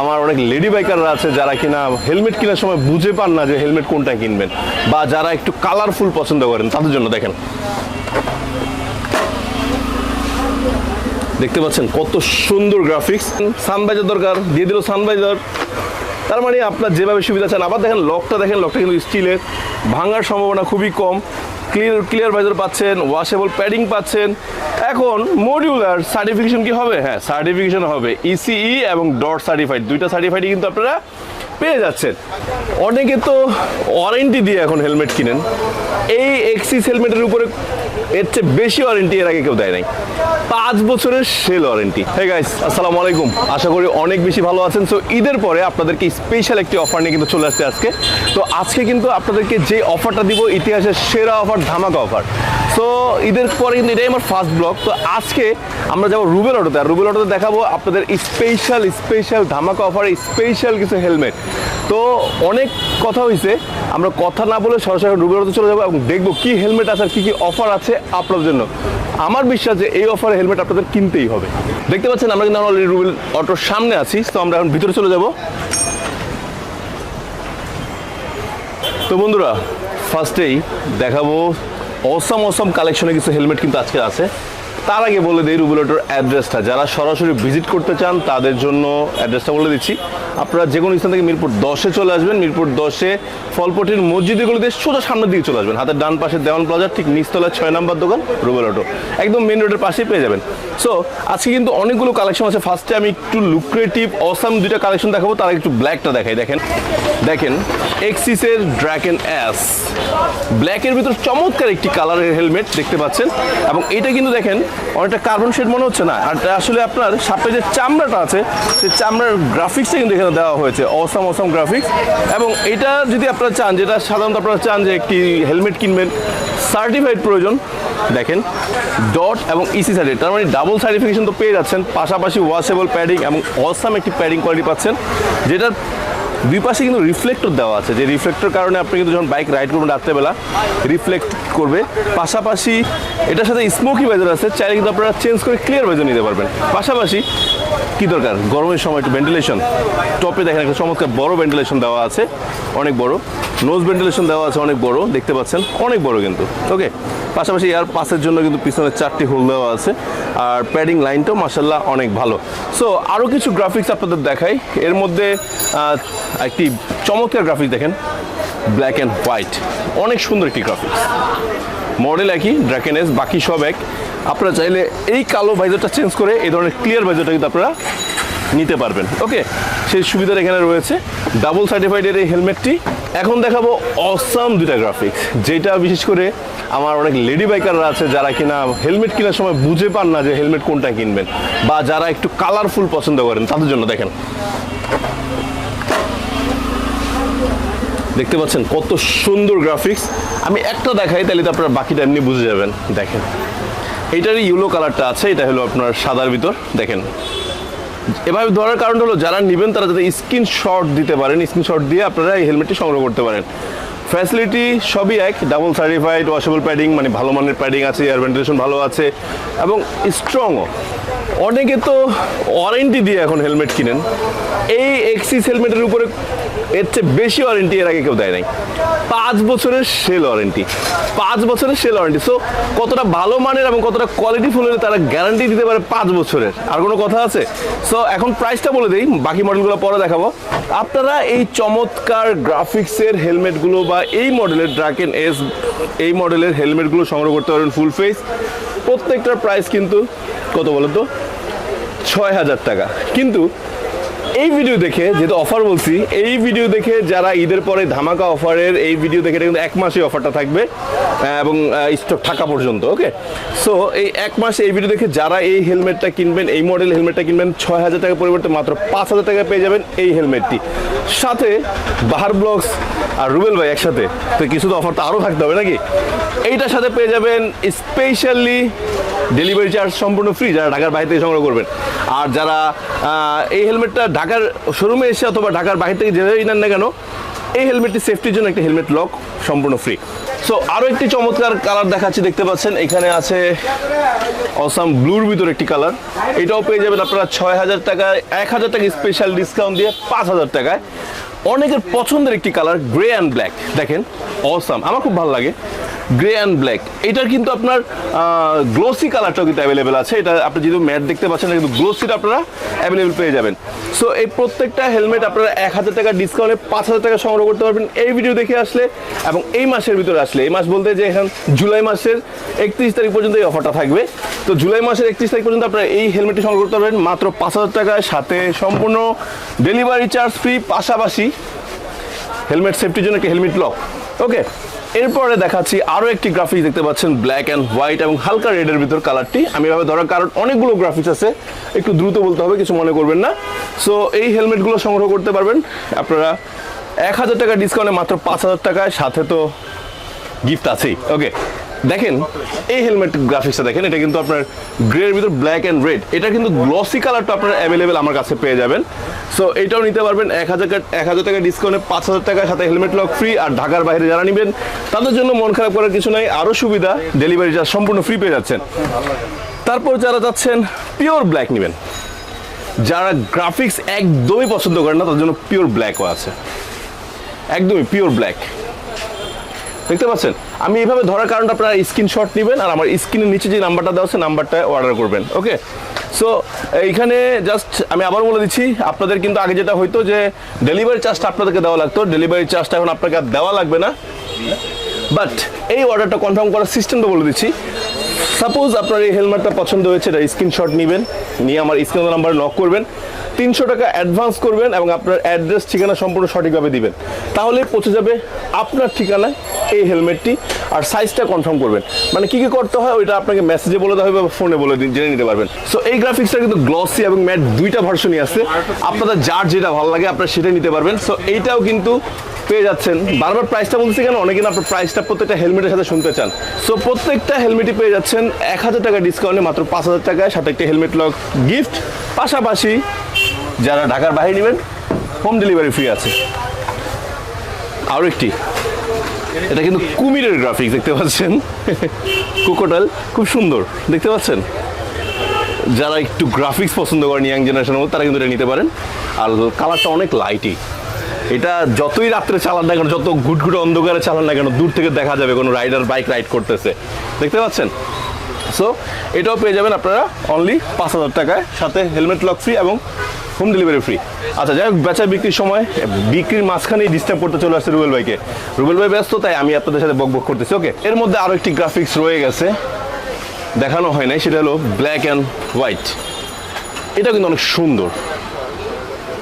আমার অনেক লেডি বাইকাররা আছে যারা কিনা হেলমেট কেনার সময় বুঝে পান না যে হেলমেট কোনটা কিনবেন বা যারা একটু কালারফুল পছন্দ করেন, তাদের জন্য দেখেন। দেখতে পাচ্ছেন কত সুন্দর গ্রাফিক্স সানবাইজার দরকার, দিয়ে দিল সানবাইজার। তার মানে আপনার যেভাবে সুবিধা চান, আবার দেখেন লকটা দেখেন লকটা কিন্তু স্টিলের ভাঙার সম্ভাবনা খুবই কম। ক্লিয়ার ক্লিয়ার ভাইজার পাচ্ছেন ওয়াশেবল প্যাডিং পাচ্ছেন। এখন মডিউলার সার্টিফিকেশন কি হবে? হ্যাঁ সার্টিফিকেশন হবে ইসিই এবং ডট সার্টিফাইড দুইটা সার্টিফাইডই কিন্তু আপনারা পেয়ে যাচ্ছেন। অনেকে তো ওয়ারেন্টি দিয়ে এখন হেলমেট কিনেন। এই এক্সিস হেলমেটের উপরে এর চেয়ে বেশি ওয়ারেন্টি এর আগে কেউ দেয় নাই। পাঁচ বছরের সেল ওয়ারেন্টি হে গাইস আসসালামু আলাইকুম। আশা করি অনেক বেশি ভালো আছেন। সো ঈদের পরে আপনাদেরকে স্পেশাল একটি অফার নিয়ে কিন্তু চলে আসছে আজকে। তো আজকে কিন্তু আপনাদেরকে যে অফারটা দিব, ইতিহাসের সেরা অফার ধামাকা অফার সো ঈদের পরে কিন্তু এটাই আমার ফার্স্ট ব্লগ তো আজকে আমরা যাব রুবেল অটোতে। আর রুবেল অটোতে দেখাবো আপনাদের স্পেশাল স্পেশাল ধামাকা অফার স্পেশাল কিছু হেলমেট তো অনেক কথা হয়েছে আমরা কথা না বলে সরাসরি রুবেল চলে যাব এবং দেখব কি হেলমেট আছে আর কি কি অফার আছে আপনাদের জন্য। আমার বিশ্বাস যে এই অফারে হেলমেট আপনাদের কিনতেই হবে। দেখতে পাচ্ছেন, আমরা কিন্তু অলরেডি রুবেল অটোর সামনে আছি, তো আমরা এখন ভিতরে চলে যাব। তো বন্ধুরা ফার্স্টেই দেখাবো অসম অসম কালেকশনে কিছু হেলমেট কিন্তু আজকে আছে। তার আগে বলে দিই রুবেলটোর অ্যাড্রেসটা। যারা সরাসরি ভিজিট করতে চান, তাদের জন্য অ্যাড্রেসটা বলে দিচ্ছি। আপনারা যে কোনো স্থান থেকে মিরপুর দশে চলে আসবেন। মিরপুর দশে ফলপটির মসজিদগুলো দিয়ে সোজা সামনের দিকে চলে আসবেন। হাতের ডান পাশে দেওয়ান প্লাজার ঠিক নিচতলায় ছয় নম্বর দোকান, রুবেল অটো। একদম মেন রোডের পাশেই পেয়ে যাবেন। সো আজকে কিন্তু অনেকগুলো কালেকশন আছে। ফার্স্টে আমি একটু লুক্রেটিভ অসাম দুইটা কালেকশন দেখাবো। তার একটু ব্ল্যাকটা দেখাই। দেখেন দেখেন এক্সিসের ড্র্যাকেন অ্যাস ব্ল্যাকের ভিতর চমৎকার একটি কালারের হেলমেট দেখতে পাচ্ছেন। এবং এটা কিন্তু দেখেন অনেকটা কার্বন শেড মনে হচ্ছে না? আর আসলে আপনার সাপে যে চামড়াটা আছে সেই চামড়ার গ্রাফিক্সটা কিন্তু এখানে দেওয়া হয়েছে। অসাম অসাম গ্রাফিক্স এবং এটা যদি আপনারা চান, যেটা সাধারণত আপনারা চান যে একটি হেলমেট কিনবেন সার্টিফাইড প্রয়োজন। দেখেন ডট এবং ইসি সার্টিফাইড তার মানে ডাবল সার্টিফিকেশন তো পেয়ে যাচ্ছেন, পাশাপাশি ওয়াশেবল প্যাডিং এবং অসাম একটি প্যাডিং কোয়ালিটি পাচ্ছেন, যেটার দুই পাশে কিন্তু রিফ্লেক্টর দেওয়া আছে। যে রিফ্লেক্টর কারণে আপনি কিন্তু যখন বাইক রাইড করবেন রাত্রেবেলা রিফ্লেক্ট করবে। পাশাপাশি এটার সাথে স্মোকি ভাইজার আছে, চাইলে কিন্তু আপনারা চেঞ্জ করে ক্লিয়ার ভাইজার নিতে পারবেন। পাশাপাশি কি দরকার? গরমের সময় একটু ভেন্টিলেশন টপে দেখেন একটা চমৎকার বড় ভেন্টিলেশন দেওয়া আছে, অনেক বড়। নোজ ভেন্টিলেশন দেওয়া আছে, অনেক বড়, দেখতে পাচ্ছেন? অনেক বড় কিন্তু। ওকে পাশাপাশি এয়ার পাসের জন্য কিন্তু পিছনে চারটি হোল দেওয়া আছে, আর প্যাডিং লাইনটাও মাসাল্লাহ অনেক ভালো। সো আরও কিছু গ্রাফিক্স আপনাদের দেখাই। এর মধ্যে একটি চমৎকার গ্রাফিক্স দেখেন ব্ল্যাক অ্যান্ড হোয়াইট অনেক সুন্দর একটি গ্রাফিক্স মডেল একই ড্রাকেন এস বাকি সব এক। আপনারা চাইলে এই কালো ভাইজারটা চেঞ্জ করে এই ধরনের ক্লিয়ার ভাইজারটা কিন্তু আপনারা নিতে পারবেন। ওকে সেই সুবিধাটা এখানে রয়েছে। ডাবল সার্টিফাইডের এই হেলমেটটি এখন দেখাবো অসাম দুটা গ্রাফিক্স যেটা বিশেষ করে আমার অনেক লেডি বাইকাররা আছে যারা কিনা হেলমেট কেনার সময় বুঝে পান না যে হেলমেট কোনটা কিনবেন বা যারা একটু কালারফুল পছন্দ করেন, তাদের জন্য দেখেন। দেখতে পাচ্ছেন কত সুন্দর গ্রাফিক্স আমি একটা দেখাই, তাহলে তো আপনারা বাকিটা এমনি বুঝে যাবেন। দেখেন, এইটারই ইউলো কালারটা আছে, এটা হলো আপনার সাদার ভিতর। দেখেন, এভাবে ধরার কারণ হলো, যারা নেবেন, তারা যাতে স্ক্রিনশট দিতে পারেন স্ক্রিনশট দিয়ে আপনারা এই হেলমেটটি সংগ্রহ করতে পারেন। ফ্যাসিলিটি সবই এক ডাবল সার্টিফাইড ওয়াশেবল প্যাডিং মানে ভালো মানের প্যাডিং আছে এয়ার ভেন্টিলেশন ভালো আছে, এবং স্ট্রংও অনেকে তো ওয়ারেন্টি দিয়ে এখন হেলমেট কিনেন। এই এক্সিস হেলমেটের উপরে এর চেয়ে বেশি ওয়ারেন্টি এর আগে কেউ দেয় নাই। পাঁচ বছরের সেল ওয়ারেন্টি পাঁচ বছরের সেল ওয়ারেন্টি সো কতটা ভালো মানের এবং কতটা কোয়ালিটি ফুল হলে তারা গ্যারান্টি দিতে পারে পাঁচ বছরের। আর কোনো কথা আছে? সো এখন প্রাইসটা বলে দিই, বাকি মডেলগুলো পরে দেখাবো। আপনারা এই চমৎকার গ্রাফিক্সের হেলমেটগুলো বা এই মডেলের ড্রাকেন এস এই মডেলের হেলমেটগুলো সংগ্রহ করতে পারেন ফুল ফেস প্রত্যেকটার প্রাইস কিন্তু, কত বলো তো ছয় হাজার টাকা। কিন্তু এই ভিডিও দেখে যেহেতু অফার বলছি, এই ভিডিও দেখে যারা ঈদের পরে ধামাকা অফারের এই ভিডিও দেখে কিন্তু এক মাসে অফারটা থাকবে এবং স্টক থাকা পর্যন্ত ওকে সো এই এক মাসে এই ভিডিও দেখে যারা এই হেলমেটটা কিনবেন, এই মডেল হেলমেটটা কিনবেন, ছয় হাজার টাকার পরিবর্তে মাত্র পাঁচ হাজার টাকা পেয়ে যাবেন এই হেলমেটটি সাথে বাহার ব্লগস আর রুবেল ভাই একসাথে, তো কিছু তো অফার তো আরও থাকতে হবে নাকি? এইটার সাথে পেয়ে যাবেন স্পেশালি ডেলিভারি চার্জ সম্পূর্ণ ফ্রি যারা ঢাকার বাইরে থেকে সংগ্রহ করবেন। আর যারা এই হেলমেটটা ঢাকার শোরুমে এসে অথবা ঢাকার বাইরে থেকে যেভাবেই নেন না কেন, এই হেলমেটটি সেফটির জন্য একটি হেলমেট লক সম্পূর্ণ ফ্রি সো আরও একটি চমৎকার কালার দেখাচ্ছি, দেখতে পাচ্ছেন, এখানে আছে অসাম ব্লুর ভিতর একটি কালার এটাও পেয়ে যাবেন আপনারা ছয় হাজার টাকায়, এক হাজার টাকা স্পেশাল ডিসকাউন্ট দিয়ে পাঁচ হাজার টাকায়। অনেকের পছন্দের একটি কালার গ্রে অ্যান্ড ব্ল্যাক দেখেন অসাম আমার খুব ভালো লাগে। গ্রে অ্যান্ড ব্ল্যাক এটার কিন্তু আপনার গ্লোসি কালারটাও কিন্তু অ্যাভেলেবেল আছে। এটা আপনি যেহেতু ম্যাট দেখতে পাচ্ছেন, এটা কিন্তু গ্লোসিটা আপনারা অ্যাভেলেবেল পেয়ে যাবেন। সো এই প্রত্যেকটা হেলমেট আপনারা এক হাজার টাকা ডিসকাউন্টে পাঁচ হাজার টাকা সংগ্রহ করতে পারবেন এই ভিডিও দেখে আসলে এবং এই মাসের ভিতরে আসলে। এই মাস বলতে যে এখন জুলাই মাসের একত্রিশ তারিখ পর্যন্ত এই অফারটা থাকবে। তো জুলাই মাসের একত্রিশ তারিখ পর্যন্ত আপনারা এই হেলমেটটি সংগ্রহ করতে পারবেন মাত্র পাঁচ হাজার টাকায়। সাথে সম্পূর্ণ ডেলিভারি চার্জ ফ্রি পাশাপাশি হেলমেট সেফটির জন্য একটা হেলমেট লক ওকে এরপরে দেখাচ্ছি আরও একটি গ্রাফিক্স দেখতে পাচ্ছেন ব্ল্যাক অ্যান্ড হোয়াইট এবং হালকা রেডের ভিতর কালারটি আমি এভাবে ধরার কারণ, অনেকগুলো গ্রাফিক্স আছে, একটু দ্রুত বলতে হবে, কিছু মনে করবেন না। সো এই হেলমেটগুলো সংগ্রহ করতে পারবেন। আপনারা এক হাজার টাকা ডিসকাউন্টে মাত্র পাঁচ হাজার টাকায়, সাথে তো গিফট আছেই। ওকে দেখেন, এই হেলমেট গ্রাফিক্সটা দেখেন, এটা কিন্তু আপনার গ্রের ভিতর ব্ল্যাক অ্যান্ড রেড এটা কিন্তু গ্লসি কালারটা আপনার অ্যাভেলেবেল আমার কাছে পেয়ে যাবেন। সো এটাও নিতে পারবেন এক হাজার এক হাজার টাকা ডিসকাউন্টে পাঁচ হাজার টাকার সাথে হেলমেট লক ফ্রি আর ঢাকার বাইরে যারা নেবেন, তাদের জন্য মন খারাপ করার কিছু নাই। আরও সুবিধা ডেলিভারি চার্জ সম্পূর্ণ ফ্রি পেয়ে যাচ্ছেন। তারপর যারা যাচ্ছেন পিওর ব্ল্যাক নেবেন। যারা গ্রাফিক্স একদমই পছন্দ করেন না, তাদের জন্য পিওর ব্ল্যাকও আছে। একদমই পিওর ব্ল্যাক দেখতে পাচ্ছেন? আমি এইভাবে ধরার কারণটা আপনারা স্ক্রিনশট নেবেন আর আমার স্ক্রিনের নিচে যে নাম্বারটা দেওয়া আছে, নাম্বারটা অর্ডার করবেন ওকে সো এইখানে জাস্ট আমি আবার বলে দিচ্ছি, আপনাদের কিন্তু আগে যেটা হইতো যে ডেলিভারি চার্জটা আপনাদেরকে দেওয়া লাগতো। ডেলিভারি চার্জটা এখন আপনাকে আর দেওয়া লাগবে না। বাট এই অর্ডারটা কনফার্ম করার সিস্টেমটা বলে দিচ্ছি। সাপোজ আপনার এই হেলমেটটা পছন্দ হয়েছে, এটা স্ক্রিনশট নেবেন, নিয়ে আমার স্ক্রিন নাম্বার লক করবেন, তিনশো টাকা অ্যাডভান্স করবেন এবং আপনার অ্যাড্রেস ঠিকানা সম্পূর্ণ সঠিকভাবে দিবেন। তাহলে পৌঁছে যাবে আপনার ঠিকানায় এই হেলমেটটি আর সাইজটা কনফার্ম করবেন। মানে কি কী করতে হয়, ওইটা আপনাকে মেসেজে বলে দেওয়া হবে বা ফোনে বলে দিন, জেনে নিতে পারবেন। সো এই গ্রাফিক্সটা কিন্তু গ্লসি এবং ম্যাট দুইটা ভার্সনই আছে। আপনাদের যার যেটা ভালো লাগে, আপনারা সেটাই নিতে পারবেন। সো এইটাও কিন্তু পেয়ে যাচ্ছেন। বারবার প্রাইসটা বলছি কেন? অনেকে আপনার প্রাইসটা প্রত্যেকটা হেলমেটের সাথে শুনতে চান। সো প্রত্যেকটা হেলমেটই পেয়ে যাচ্ছেন এক হাজার টাকা ডিসকাউন্টে মাত্র পাঁচ হাজার টাকায়। সাথে একটা হেলমেট লক গিফট পাশাপাশি যারা ঢাকার বাইরে নেবেন হোম ডেলিভারি ফ্রি আছে। আরও একটি। এটা কিন্তু কুমিরের গ্রাফিক্স দেখতে পাচ্ছেন? কুকোটাল, খুব সুন্দর। দেখতে পাচ্ছেন? যারা একটু গ্রাফিক্স পছন্দ করেন ইয়াং জেনারেশনের মধ্যে, তারা কিন্তু এটা নিতে পারেন। আর কালারটা অনেক লাইটই এটা যতই রাত্রে চালান না কেন, যত ঘুটঘুটে অন্ধকারে চালান না কেন, দূর থেকে দেখা যাবে কোনো রাইডার বাইক রাইড করতেছে। দেখতে পাচ্ছেন? সো এটাও পেয়ে যাবেন আপনারা অনলি পাঁচ হাজার টাকায়, সাথে হেলমেট লক ফ্রি এবং হোম ডেলিভারি ফ্রি আচ্ছা যাই হোক, বেচা বিক্রির সময়, বিক্রির মাঝখানেই ডিস্টার্ব করতে চলে আসছে রুবেল ভাইকে। রুবেল ভাই ব্যস্ত, তাই আমি আপনাদের সাথে বক বক করতেছি। ওকে এর মধ্যে আরও একটি গ্রাফিক্স রয়ে গেছে। দেখানো হয় নাই, সেটা হলো ব্ল্যাক অ্যান্ড হোয়াইট এটা কিন্তু অনেক সুন্দর।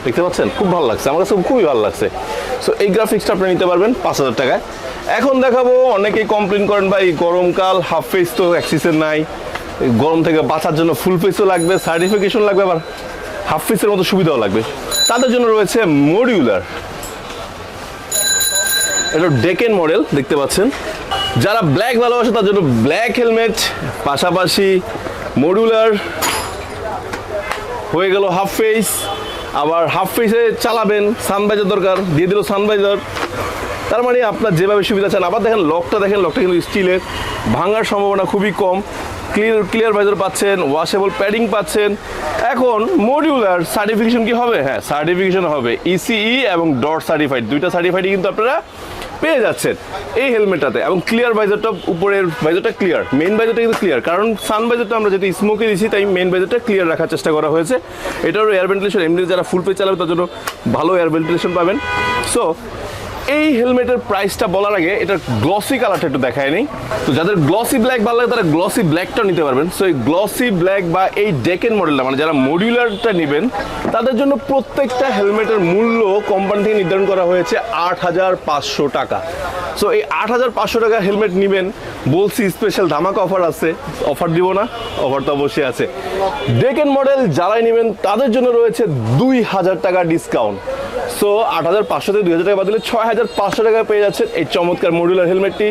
দেখতে পাচ্ছেন? খুব ভালো লাগছে। আমার কাছে খুবই ভালো লাগছে। সো এই গ্রাফিক্সটা আপনি নিতে পারবেন পাঁচ হাজার টাকায়। এখন দেখাবো, অনেকেই কমপ্লেন করেন, ভাই, গরমকাল হাফ ফেস তো অ্যাক্সিসের নাই। গরম থেকে বাঁচার জন্য ফুল ফেসও লাগবে সার্টিফিকেশন লাগবে, আবার হাফ ফেসের মতো সুবিধাও লাগবে। তাদের জন্য রয়েছে মডিউলার এটা ডেকেন মডেল দেখতে পাচ্ছেন। যারা ব্ল্যাক ভালোবাসে, তার জন্য ব্ল্যাক হেলমেট পাশাপাশি মডিউলার হয়ে গেল হাফ ফেস আবার হাফ ফেসে চালাবেন সানবাইজার দরকার, দিয়ে দিল সানবাইজার তার মানে আপনার যেভাবে সুবিধা চান, আবার দেখেন লকটা দেখেন লকটা কিন্তু স্টিলের ভাঙার সম্ভাবনা খুবই কম। ক্লিয়ার ক্লিয়ার ভাইজার পাচ্ছেন ওয়াশেবল প্যাডিং পাচ্ছেন। এখন মডিউলার সার্টিফিকেশন কি হবে? হ্যাঁ সার্টিফিকেশন হবে ইসিই এবং ডট সার্টিফাইড দুইটা সার্টিফাইডই কিন্তু আপনারা পেয়ে যাচ্ছেন এই হেলমেটটাতে। এবং ক্লিয়ার বাইজারটা উপরের বাইজারটা ক্লিয়ার মেন বাইজারটা কিন্তু ক্লিয়ার কারণ সান বাইজারটা আমরা যেহেতু স্মোকে দিচ্ছি তাই মেন বাইজারটা ক্লিয়ার রাখার চেষ্টা করা হয়েছে। এটারও এয়ার ভেন্টিলেশন এমনি যারা ফুল পে চালাবে, তার জন্য ভালো এয়ার ভেন্টিলেশন পাবেন। সো এই হেলমেটের প্রাইসটা বলার আগে এটা গ্লসি কালারটা একটু দেখায় নেই। তো যাদের গ্লসি ব্ল্যাক ভালো লাগে, তারা গ্লসি ব্ল্যাকটা নিতে পারবেন। সো এই গ্লসি ব্ল্যাক বা এই ডেকেন মডেলটা মানে যারা মডিউলারটা নেবেন, তাদের জন্য প্রত্যেকটা হেলমেটের মূল্য কোম্পানি থেকে নির্ধারণ করা হয়েছে আট হাজার পাঁচশো টাকা। সো এই আট হাজার পাঁচশো টাকা হেলমেট নেবেন। বলছি স্পেশাল ধামাকা অফার আছে। অফার দিব না অফার তো অবশ্যই আছে। ডেকেন মডেল যারাই নেবেন, তাদের জন্য রয়েছে দুই হাজার টাকা ডিসকাউন্ট সো আট হাজার পাঁচশো থেকে দুই হাজার টাকা বাদ দিলে ছয় হাজার পাঁচশো টাকা পেয়ে যাচ্ছেন এই চমৎকার মডিউলার হেলমেটটি।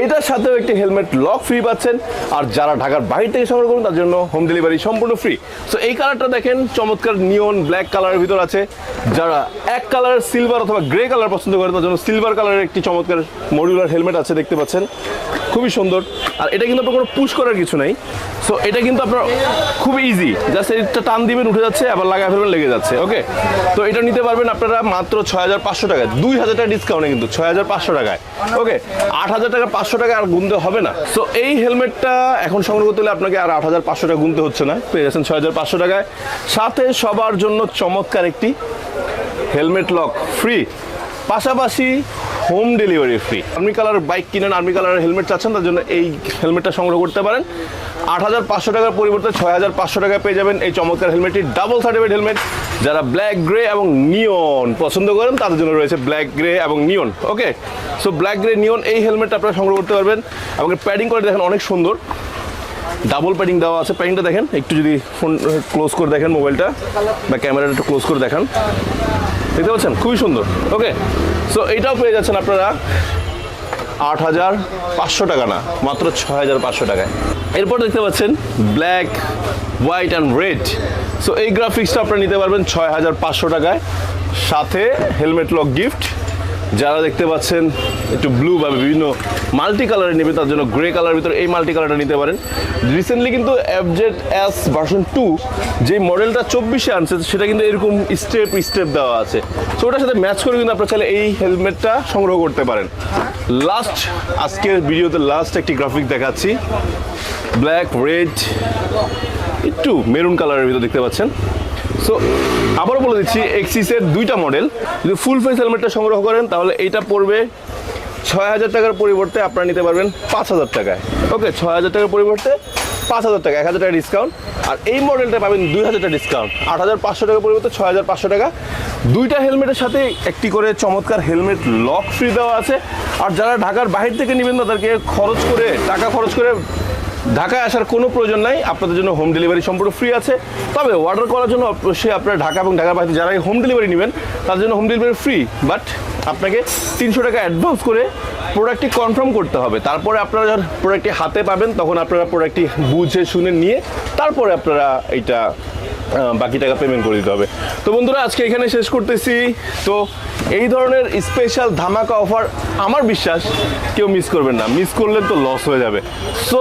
এইটার সাথেও একটি হেলমেট লক ফ্রি পাচ্ছেন। আর যারা ঢাকার বাইরে থেকে সংগ্রহ করুন, তার জন্য হোম ডেলিভারি সম্পূর্ণ ফ্রি। সো এই কালারটা দেখেন, চমৎকার নিয়ন ব্ল্যাক কালারের ভিতর আছে। যারা এক কালারের সিলভার অথবা গ্রে কালার পছন্দ করে তার জন্য সিলভার কালারের একটি চমৎকার মডিউলার হেলমেট আছে, দেখতে পাচ্ছেন। খুবই সুন্দর। আর এটা কিন্তু আপনার কোনো পুশ করার কিছু নাই। সো এটা কিন্তু আপনার খুব ইজি জাস্ট এটা টান দিবেন, উঠে যাচ্ছে, আবার লাগায় ফেলবেন, লেগে যাচ্ছে ওকে তো এটা নিতে পারবেন আপনারা মাত্র ছয় হাজার পাঁচশো টাকায়। দুই হাজার টাকা ডিসকাউন্টে কিন্তু ছয় হাজার পাঁচশো টাকায়। ওকে আট হাজার টাকা পাঁচশো টাকা আর গুনতে হবে না। সো এই হেলমেটটা এখন সংগ্রহ করতে হলে আপনাকে আর আট হাজার পাঁচশো টাকা গুনতে হচ্ছে না। পেয়ে যাচ্ছেন ছয় হাজার পাঁচশো টাকায়। সাথে সবার জন্য চমৎকার একটি হেলমেট লক ফ্রি পাশাপাশি home delivery free army colour bike কিনেন আর্মি কালারের হেলমেট চাচ্ছেন, তার জন্য এই হেলমেটটা সংগ্রহ করতে পারেন। আট হাজার পাঁচশো টাকার পরিবর্তে ছয় হাজার পাঁচশো টাকায় পেয়ে যাবেন এই চমৎকার হেলমেটটি ডাবল সার্টিফাইড হেলমেট যারা ব্ল্যাক গ্রে এবং নিয়ন পছন্দ করেন, তাদের জন্য রয়েছে ব্ল্যাক গ্রে এবং neon okay so black grey neon এই হেলমেটটা আপনারা সংগ্রহ করতে পারবেন। এবং প্যাডিং করে দেখেন, অনেক সুন্দর। ডাবল প্যাডিং দেওয়া আছে। প্যাডিংটা দেখেন, একটু যদি ফোন ক্লোজ করে দেখেন মোবাইলটা, বা ক্যামেরাটা একটু ক্লোজ করে দেখান। দেখতে পাচ্ছেন? খুবই সুন্দর ওকে সো এইটাও পেয়ে যাচ্ছেন আপনারা আট হাজার পাঁচশো টাকা না, মাত্র ছয় হাজার পাঁচশো টাকায়। এরপর দেখতে পাচ্ছেন black white and red so এই গ্রাফিক্সটা আপনারা নিতে পারবেন ছয় হাজার পাঁচশো টাকায়। সাথে হেলমেট লক গিফট যারা দেখতে পাচ্ছেন, একটু ব্লু বা বিভিন্ন মাল্টি কালারের নেবে, তার জন্য গ্রে কালারের ভিতরে এই মাল্টি কালারটা নিতে পারেন। রিসেন্টলি কিন্তু অ্যাবজেট এস ভার্সন টু যে মডেলটা চব্বিশে আনছে, সেটা কিন্তু এরকম স্টেপ স্টেপ দেওয়া আছে। তো ওটার সাথে ম্যাচ করে কিন্তু আপনারা চাইলে এই হেলমেটটা সংগ্রহ করতে পারেন। লাস্ট আজকের ভিডিওতে লাস্ট একটি গ্রাফিক দেখাচ্ছি। ব্ল্যাক রেড একটু মেরুন কালারের ভিতর দেখতে পাচ্ছেন। সো আবারও বলে দিচ্ছি এক্সিসের দুইটা মডেল যদি ফুল ফেস হেলমেটটা সংগ্রহ করেন, তাহলে এইটা পড়বে ছয় হাজার টাকার পরিবর্তে আপনারা নিতে পারবেন পাঁচ হাজার টাকায়। ওকে ছয় হাজার টাকার পরিবর্তে পাঁচ হাজার টাকা, এক হাজার টাকা ডিসকাউন্ট আর এই মডেলটা পাবেন দুই হাজার টাকা ডিসকাউন্ট আট হাজার পাঁচশো টাকার পরিবর্তে ছয় হাজার পাঁচশো টাকা। দুইটা হেলমেটের সাথে একটি করে চমৎকার হেলমেট লক ফ্রি দেওয়া আছে। আর যারা ঢাকার বাহির থেকে নেবেন, তাদেরকে খরচ করে, টাকা খরচ করে ঢাকায় আসার কোনো প্রয়োজন নাই। আপনাদের জন্য হোম ডেলিভারি সম্পূর্ণ ফ্রি আছে। তবে অর্ডার করার জন্য অবশ্যই আপনারা ঢাকা এবং ঢাকার বাইরে যারা হোম ডেলিভারি নেবেন তাদের জন্য হোম ডেলিভারি ফ্রি বাট আপনাকে তিনশো টাকা অ্যাডভান্স করে প্রোডাক্টটি কনফার্ম করতে হবে। তারপরে আপনারা যখন প্রোডাক্টটি হাতে পাবেন তখন আপনারা প্রোডাক্টটি বুঝে শুনে নিয়ে তারপরে আপনারা আহ, বাকি টাকা পেমেন্ট করে দিতে হবে। তো বন্ধুরা, আজকে এখানে শেষ করতেছি। তো এই ধরনের স্পেশাল ধামাকা অফার আমার বিশ্বাস কেউ মিস করবেন না। মিস করলে তো লস হয়ে যাবে। সো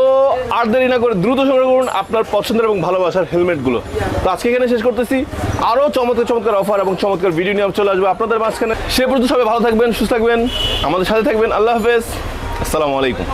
আর দেরি না করে দ্রুত সংগ্রহ করুন আপনার পছন্দের এবং ভালোবাসার হেলমেটগুলো তো আজকে এখানে শেষ করতেছি। আরও চমৎকার চমৎকার অফার এবং চমৎকার ভিডিও নিয়ে চলে আসবে আপনাদের মাঝখানে। সে পর্যন্ত সবাই ভালো থাকবেন, সুস্থ থাকবেন। আমাদের সাথে থাকবেন। আল্লাহ হাফেজ। আসসালামু আলাইকুম।